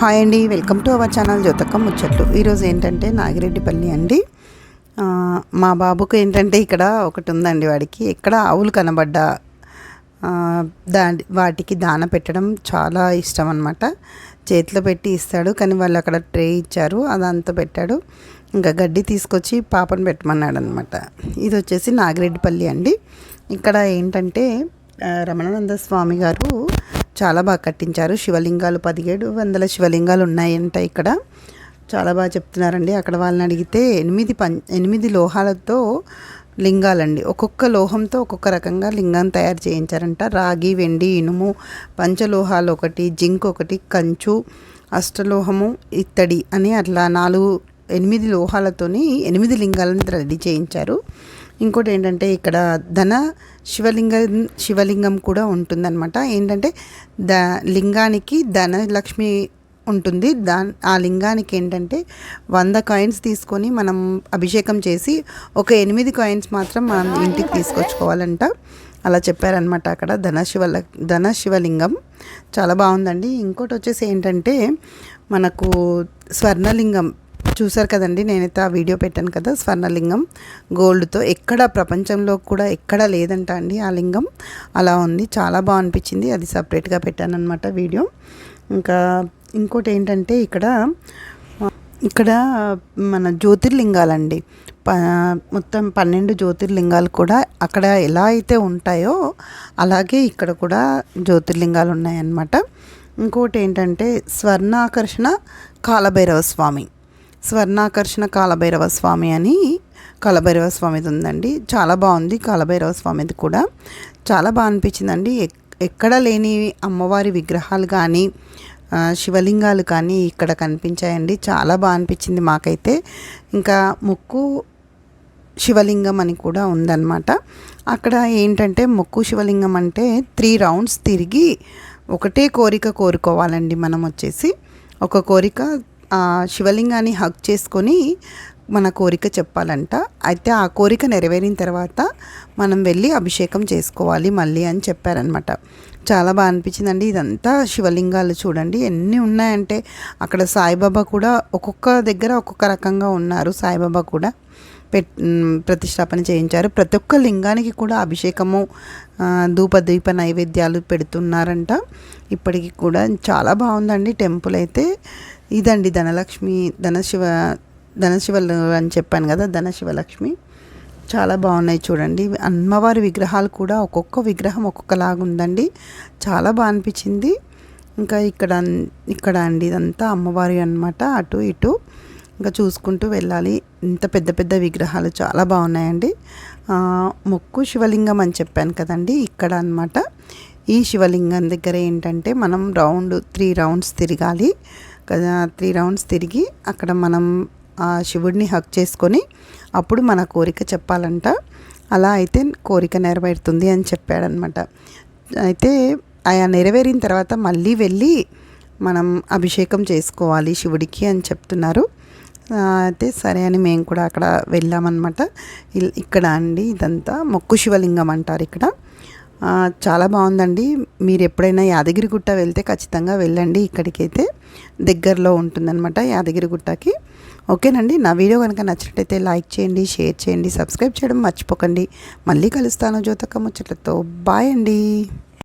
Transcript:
Hi అండి welcome to our channel జ్యోతకం ముచ్చట్లు. ఈరోజు ఏంటంటే నాగిరెడ్డిపల్లి అండి. మా బాబుకు ఏంటంటే ఇక్కడ ఒకటి ఉందండి వాడికి. ఎక్కడ ఆవులు కనబడ్డా దా వాటికి దాన పెట్టడం చాలా ఇష్టం అనమాట చేతిలో పెట్టి ఇస్తాడు కానీ వాళ్ళు అక్కడ ట్రే ఇచ్చారు అదంతా పెట్టాడు. ఇంకా గడ్డి తీసుకొచ్చి పాపను పెట్టమన్నాడు అనమాట ఇది వచ్చేసి నాగిరెడ్డిపల్లి అండి. ఇక్కడ ఏంటంటే రమణానంద స్వామి గారు చాలా బాగా కట్టించారు. శివలింగాలు పదిహేడు వందల శివలింగాలు ఉన్నాయంట ఇక్కడ. చాలా బాగా చెప్తున్నారండి. అక్కడ వాళ్ళని అడిగితే ఎనిమిది పం ఎనిమిది లోహాలతో లింగాలండి. ఒక్కొక్క లోహంతో ఒక్కొక్క రకంగా లింగాన్ని తయారు చేయించారంట. రాగి వెండి ఇనుము పంచలోహాలు ఒకటి జింక్ ఒకటి కంచు అష్టలోహము ఇత్తడి అని అట్లా నాలుగు ఎనిమిది లోహాలతోని ఎనిమిది లింగాలను రెడీ చేయించారు. ఇంకోటి ఏంటంటే ఇక్కడ ధన శివలింగం శివలింగం కూడా ఉంటుందన్నమాట. ఏంటంటే ద లింగానికి ధనలక్ష్మి ఉంటుంది. దా ఆ లింగానికి ఏంటంటే వంద కాయిన్స్ తీసుకొని మనం అభిషేకం చేసి ఒక ఎనిమిది కాయిన్స్ మాత్రం మనం ఇంటికి తీసుకొచ్చుకోవాలంట. అలా చెప్పారనమాట అక్కడ ధనశివ ధన శివలింగం. చాలా బాగుందండి. ఇంకోటి వచ్చేసి ఏంటంటే మనకు స్వర్ణలింగం. చూసారు కదండి నేనైతే ఆ వీడియో పెట్టాను కదా స్వర్ణలింగం. గోల్డ్తో ఎక్కడ ప్రపంచంలో కూడా ఎక్కడ లేదంట అండి ఆ లింగం. అలా ఉంది చాలా బాగా అనిపించింది అది సపరేట్గా పెట్టాను అనమాట వీడియో. ఇంకా ఇంకోటి ఏంటంటే ఇక్కడ ఇక్కడ మన జ్యోతిర్లింగాలండి. ప మొత్తం పన్నెండు జ్యోతిర్లింగాలు కూడా అక్కడ ఎలా అయితే ఉంటాయో అలాగే ఇక్కడ కూడా జ్యోతిర్లింగాలు ఉన్నాయన్నమాట. ఇంకోటి ఏంటంటే స్వర్ణాకర్షణ కాలభైరవ స్వామి. స్వర్ణాకర్షణ కాలభైరవ స్వామి అని కాలభైరవ స్వామిది ఉందండి. చాలా బాగుంది కాలభైరవ స్వామిది కూడా. చాలా బాగా అనిపించిందండి. ఎక్- ఎక్కడ లేని అమ్మవారి విగ్రహాలు కానీ శివలింగాలు కానీ ఇక్కడ కనిపించాయండి. చాలా బాగా అనిపించింది మాకైతే. ఇంకా ముక్కు శివలింగం అని కూడా ఉందన్నమాట. అక్కడ ఏంటంటే మొక్కు శివలింగం అంటే త్రీ రౌండ్స్ తిరిగి ఒకటే కోరిక కోరుకోవాలండి మనం వచ్చేసి ఒక కోరిక శివలింగాన్ని హక్ చేసుకొని మన కోరిక చెప్పాలంట. అయితే ఆ కోరిక నెరవేరిన తర్వాత మనం వెళ్ళి అభిషేకం చేసుకోవాలి మళ్ళీ అని చెప్పారనమాట చాలా బాగా అనిపించిందండి. ఇదంతా శివలింగాలు చూడండి. ఎన్ని ఉన్నాయంటే అక్కడ సాయిబాబా కూడా ఒక్కొక్క దగ్గర ఒక్కొక్క రకంగా ఉన్నారు. సాయిబాబా కూడా పెట్ ప్రతిష్టాపన చేయించారు. ప్రతి ఒక్క లింగానికి కూడా అభిషేకము ధూపదీప నైవేద్యాలు పెడుతున్నారంట. ఇప్పటికి కూడా చాలా బాగుందండి టెంపుల్ అయితే. ఇదండి ధనలక్ష్మి ధనశివ ధనశివలు అని చెప్పాను కదా ధనశివలక్ష్మి. చాలా బాగున్నాయి చూడండి. అమ్మవారి విగ్రహాలు కూడా ఒక్కొక్క విగ్రహం ఒక్కొక్కలాగా ఉందండి. చాలా బాగా అనిపించింది. ఇంకా ఇక్కడ ఇక్కడ అండి ఇదంతా అమ్మవారి అన్నమాట. అటు ఇటు ఇంకా చూసుకుంటూ వెళ్ళాలి. ఇంత పెద్ద పెద్ద విగ్రహాలు చాలా బాగున్నాయండి. మొక్కు ముక్కు శివలింగం అని చెప్పాను కదండి ఇక్కడ అన్నమాట. ఈ శివలింగం దగ్గర ఏంటంటే మనం రౌండ్ త్రీ రౌండ్స్ తిరగాలి. త్రీ రౌండ్స్ తిరిగి అక్కడ మనం ఆ శివుడిని హక్ చేసుకొని అప్పుడు మన కోరిక చెప్పాలంట. అలా అయితే కోరిక నెరవేరుతుంది అని చెప్పాడనమాట. అయితే ఆయా నెరవేరిన తర్వాత మళ్ళీ వెళ్ళి మనం అభిషేకం చేసుకోవాలి శివుడికి అని చెప్తున్నారు. అయితే సరే అని మేము కూడా అక్కడ వెళ్ళామన్నమాట ఇల్- ఇక్కడ అండి ఇదంతా మొక్కు శివలింగం అంటారు ఇక్కడ. చాలా బాగుందండి. మీరు ఎప్పుడైనా యాదగిరిగుట్ట వెళ్తే ఖచ్చితంగా వెళ్ళండి ఇక్కడికైతే. దగ్గరలో ఉంటుందన్నమాట యాదగిరిగుట్టకి. ఓకేనండి. నా వీడియో కనుక నచ్చినట్టయితే లైక్ చేయండి షేర్ చేయండి సబ్స్క్రైబ్ చేయడం మర్చిపోకండి. మళ్ళీ కలుస్తాను జ్యోతక్క ముచ్చట్లతో బాయ్ అండి.